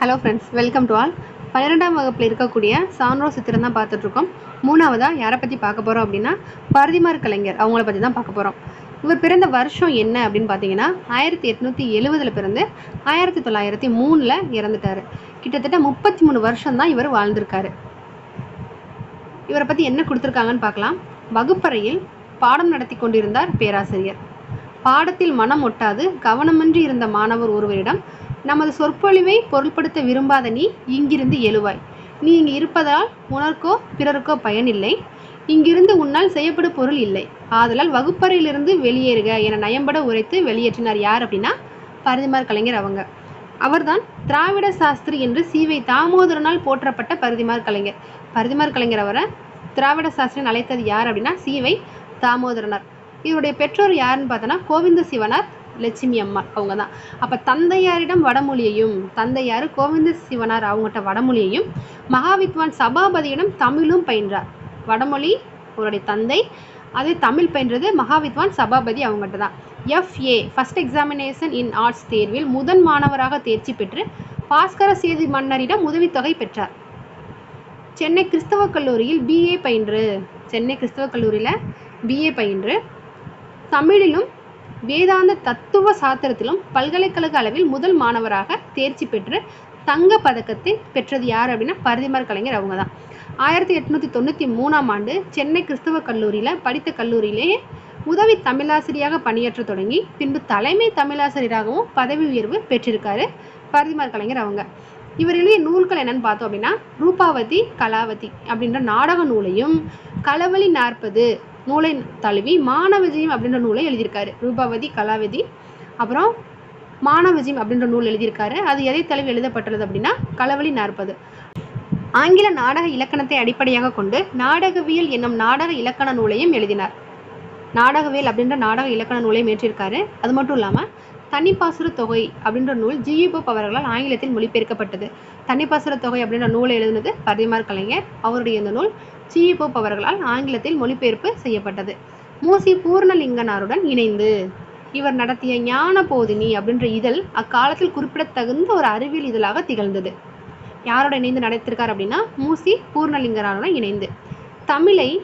Hello friends welcome to all பன்னிரெண்டாம் வகுப்பில் இருக்கக்கூடிய சான்றோ சித்திரம் தான் பார்த்துட்ருக்கோம். மூணாவதாக யாரை பற்றி பார்க்க போகிறோம் அப்படின்னா பரதிமார் கலைஞர் அவங்கள பற்றி தான் பார்க்க போகிறோம் இவர் பிறந்த வருஷம் என்ன அப்படின்னு பார்த்தீங்கன்னா ஆயிரத்தி எட்நூற்றி எழுவதில் பிறந்து ஆயிரத்தி தொள்ளாயிரத்தி மூணில் இறந்துட்டார். கிட்டத்தட்ட முப்பத்தி மூணு வருஷம் தான் இவர் வாழ்ந்திருக்காரு. இவரை பற்றி என்ன கொடுத்துருக்காங்கன்னு பார்க்கலாம். வகுப்பறையில் பாடம் நடத்தி கொண்டிருந்தார் பேராசிரியர். பாடத்தில் மனம் ஒட்டாது கவனமின்றி இருந்த மாணவர் ஒருவரிடம் நமது சொற்பொழிவை பொருள்படுத்த விரும்பாத நீ இங்கிருந்து எழுவாய். நீ இங்கு இருப்பதால் உனக்கோ பிறருக்கோ பயனில்லை. இங்கிருந்து உன்னால் செய்யப்படும் பொருள் இல்லை. ஆதலால் வகுப்பறையிலிருந்து வெளியேறுக என நயம்பட உரைத்து வெளியேற்றினார் யார் அப்படின்னா பரதிமார் கலைஞர் அவங்க. அவர்தான் திராவிட சாஸ்திரி என்று சீவை தாமோதரனால் போற்றப்பட்ட பரதிமார் கலைஞர். பரதிமார் கலைஞர் அவரை திராவிட சாஸ்திரின்னு அழைத்தது யார் அப்படின்னா சீவை தாமோதரனார். இவருடைய பெற்றோர் யாருன்னு பார்த்தோன்னா கோவிந்த சிவனார். லட்சுமி அம்மா அவங்க தான் அப்போ தந்தையாரிடம் வடமொழியையும் தந்தையார் கோவிந்த சிவனார் அவங்ககிட்ட வடமொழியையும் மகாவித்வான் சபாபதியிடம் தமிழும் பயின்றார். வடமொழி அவருடைய தந்தை அதே தமிழ் பயின்றது மகாவித்வான் சபாபதி அவங்ககிட்ட தான் FA first examination in arts தேர்வில் முதன் மாணவராக தேர்ச்சி பெற்று பாஸ்கர சேது மன்னரிடம் உதவித்தொகை பெற்றார். சென்னை கிறிஸ்தவ கல்லூரியில் பிஏ பயின்று. சென்னை கிறிஸ்தவ கல்லூரியில் பிஏ பயின்று. தமிழிலும் வேதாந்த தத்துவ சாத்திரத்திலும் பல்கலைக்கழக அளவில் முதல் மாணவராக தேர்ச்சி பெற்று தங்க பதக்கத்தை பெற்றது யார் அப்படின்னா பரதிமார் கலைஞர் அவங்க தான் ஆயிரத்தி எட்நூற்றி தொண்ணூற்றி மூணாம் ஆண்டு சென்னை கிறிஸ்தவ கல்லூரியில் படித்த கல்லூரியிலேயே உதவி தமிழாசிரியாக பணியாற்ற தொடங்கி பின்பு தலைமை தமிழாசிரியராகவும் பதவி உயர்வு பெற்றிருக்காரு பரதிமார் கலைஞர் அவங்க. இவர் எழுதிய நூல்கள் என்னன்னு பார்த்தோம் அப்படின்னா ரூபாவதி கலாவதி அப்படின்ற நாடக நூலையும் களவழி நாற்பது நூலை தழுவி மாணவஜயம் அப்படின்ற நூலை எழுதியிருக்காரு. ரூபாவதி கலாவதி அப்புறம் மானவிஜயம் அப்படின்ற நூல் எழுதியிருக்காரு. அது எதை தழுவி எழுதப்பட்டுள்ளது அப்படின்னா களவழி நாற்பது. ஆங்கில நாடக இலக்கணத்தை அடிப்படையாக கொண்டு நாடகவியல் என்னும் நாடக இலக்கண நூலையும் எழுதினார். நாடகவியல் அப்படின்ற நாடக இலக்கண நூலையும் ஏற்றிருக்காரு அது மட்டும் இல்லாமல் தனிப்பாசுர தொகை அப்படின்ற நூல் ஜியு போப் அவர்களால் ஆங்கிலத்தில் மொழிபெயர்க்கப்பட்டது. தனிப்பாசுர தொகை அப்படின்ற நூலை எழுதினது பரிமார் கலைஞர். அவருடைய இந்த நூல் ஜியு போப் அவர்களால் ஆங்கிலத்தில் மொழிபெயர்ப்பு செய்யப்பட்டது. மூசி பூர்ணலிங்கனாருடன் இணைந்து இவர் நடத்திய ஞான போதினி அப்படின்ற இதழ் அக்காலத்தில் குறிப்பிடத்தகுந்த ஒரு அறிவியல் இதழாக திகழ்ந்தது. யாரோட இணைந்து நடத்திருக்கார் அப்படின்னா மூசி பூர்ணலிங்கனாருடன் இணைந்து. தமிழை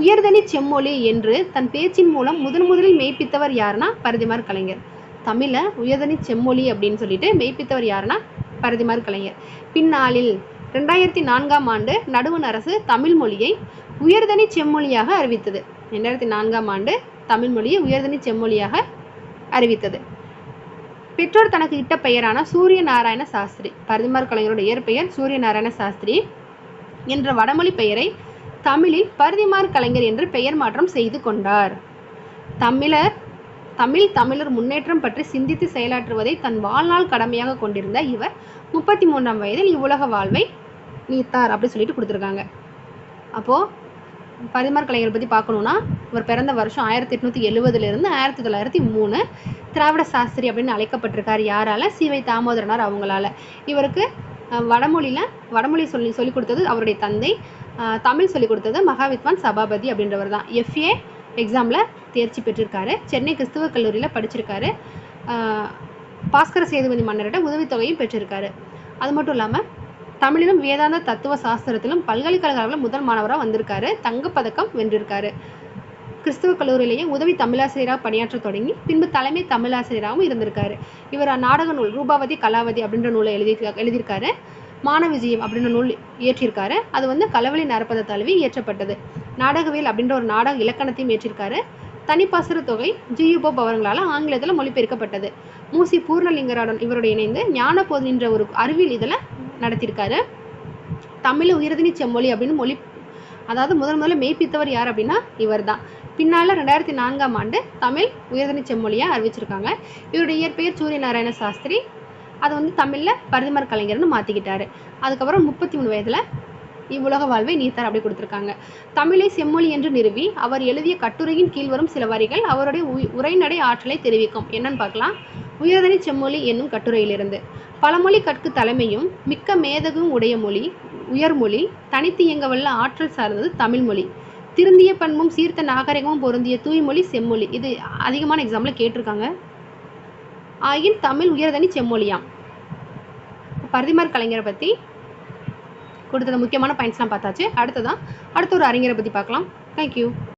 உயர்தனி செம்மொழி என்று தன் பேச்சின் மூலம் முதன் முதலில் மெய்ப்பித்தவர் யாருன்னா பரதிமார் கலைஞர். தமிழை உயர்தனி செம்மொழி அப்படின்னு சொல்லிட்டு மெய்ப்பித்தவர் யாருன்னா பரதிமார் கலைஞர். பின்னாளில் ரெண்டாயிரத்தி நான்காம் ஆண்டு நடுவண் அரசு தமிழ் மொழியை உயர்தனி செம்மொழியாக அறிவித்தது. ரெண்டாயிரத்தி நான்காம் ஆண்டு தமிழ் மொழியை உயர்தனி செம்மொழியாக அறிவித்தது. பெற்றோர் தனக்கு இட்ட பெயரான சூரிய நாராயண சாஸ்திரி. பரதிமார் கலைஞரோட இயற்பெயர் சூரிய நாராயண சாஸ்திரி என்ற வடமொழி பெயரை தமிழில் பரதிமார் கலைஞர் என்று பெயர் மாற்றம் செய்து கொண்டார். தமிழர் தமிழ் தமிழர் முன்னேற்றம் பற்றி சிந்தித்து செயலாற்றுவதை தன் வாழ்நாள் கடமையாக கொண்டிருந்த இவர் முப்பத்தி மூன்றாம் வயதில் இவ்வுலக வாழ்வை நீத்தார் அப்படி சொல்லிட்டு கொடுத்துருக்காங்க. அப்போது பரிமார் கலைஞரை பற்றி பார்க்கணுன்னா இவர் பிறந்த வருஷம் ஆயிரத்தி எட்நூற்றி எழுவதுலேருந்து ஆயிரத்தி தொள்ளாயிரத்தி மூணு திராவிட சாஸ்திரி அப்படின்னு அழைக்கப்பட்டிருக்கார் யாரால? சிவை தாமோதரனார் அவங்களால. இவருக்கு வடமொழியில் வடமொழி சொல்லி சொல்லிக் கொடுத்தது அவருடைய தந்தை. தமிழ் சொல்லிக் கொடுத்தது மகாவித்வான் சபாபதி அப்படின்றவர் தான் எஃப்ஏ எக்ஸாமில் தேர்ச்சி பெற்றிருக்காரு. சென்னை கிறிஸ்துவ கல்லூரியில் படிச்சிருக்காரு. பாஸ்கர சேதுபதி மன்னரிடம் உதவித்தொகையும் பெற்றிருக்காரு. அது மட்டும் இல்லாமல் தமிழிலும் வேதாந்த தத்துவ சாஸ்திரத்திலும் பல்கலைக்கழக அளவில் முதல் மாணவராக வந்திருக்காரு. தங்கப்பதக்கம் வென்றிருக்காரு. கிறிஸ்துவ கல்லூரியிலேயே உதவி தமிழாசிரியராக பணியாற்ற தொடங்கி பின்பு தலைமை தமிழாசிரியராகவும் இருந்திருக்காரு. இவர் நாடக நூல் ரூபாவதி கலாவதி அப்படின்ற நூலை எழுதி எழுதியிருக்காரு. மானவிஜயம் அப்படின்ற நூல் இயற்றியிருக்காரு. அது வந்து களவழி நரப்பத தழுவி இயற்றப்பட்டது. நாடகவியல் அப்படின்ற ஒரு நாடக இலக்கணத்தையும் இயற்றியிருக்காரு. தனிப்பாசுர தொகை ஜியுபோப் அவர்களால் ஆங்கிலத்தில் மொழிபெயர்க்கப்பட்டது. மூசி பூர்ணலிங்கராடன் இவரோட இணைந்து ஞானபோது என்ற ஒரு அறிவியல் இதில் நடத்தியிருக்காரு. தமிழ் உயர்தினி செம்மொழி அப்படின்னு மொழி அதாவது முதல் முதல்ல மெய்ப்பித்தவர் யார் அப்படின்னா இவர் தான் பின்னால் ரெண்டாயிரத்தி நான்காம் ஆண்டு தமிழ் உயர்தினி செம்மொழியாக அறிவிச்சிருக்காங்க. இவருடைய இயற்பெயர் சூரிய நாராயண சாஸ்திரி அதை வந்து தமிழில் பரதிமர் கலைஞர்னு மாற்றிக்கிட்டாரு அதுக்கப்புறம் முப்பத்தி மூணு வயதில் இவ்வுலக வாழ்வை நீத்தார் அப்படி கொடுத்துருக்காங்க. தமிழை செம்மொழி என்று நிறுவி அவர் எழுதிய கட்டுரையின் கீழ் வரும் சில வரிகள் அவருடைய உரைநடை ஆற்றலை தெரிவிக்கும். என்னன்னு பார்க்கலாம். உயர்தனி செம்மொழி என்னும் கட்டுரையிலிருந்து. பழமொழி கற்கு தலைமையும் மிக்க மேதகும் உடைய மொழி உயர்மொழி தனித்து இயங்கவல்ல ஆற்றல் சார்ந்தது தமிழ்மொழி திருந்திய பண்பும் சீர்த்த நாகரிகமும் பொருந்திய தூய்மொழி செம்மொழி. இது அதிகமான எக்ஸாம்பிள் கேட்டிருக்காங்க. ஆயின் தமிழ் உயர்தனி செம்மொழியாம். பரதிமார் கலைஞரை பற்றி கொடுத்தது முக்கியமான பாயிண்ட்ஸ்லாம் பார்த்தாச்சு. அடுத்ததான் அடுத்த ஒரு அறிஞரை பற்றி பார்க்கலாம். தேங்க்யூ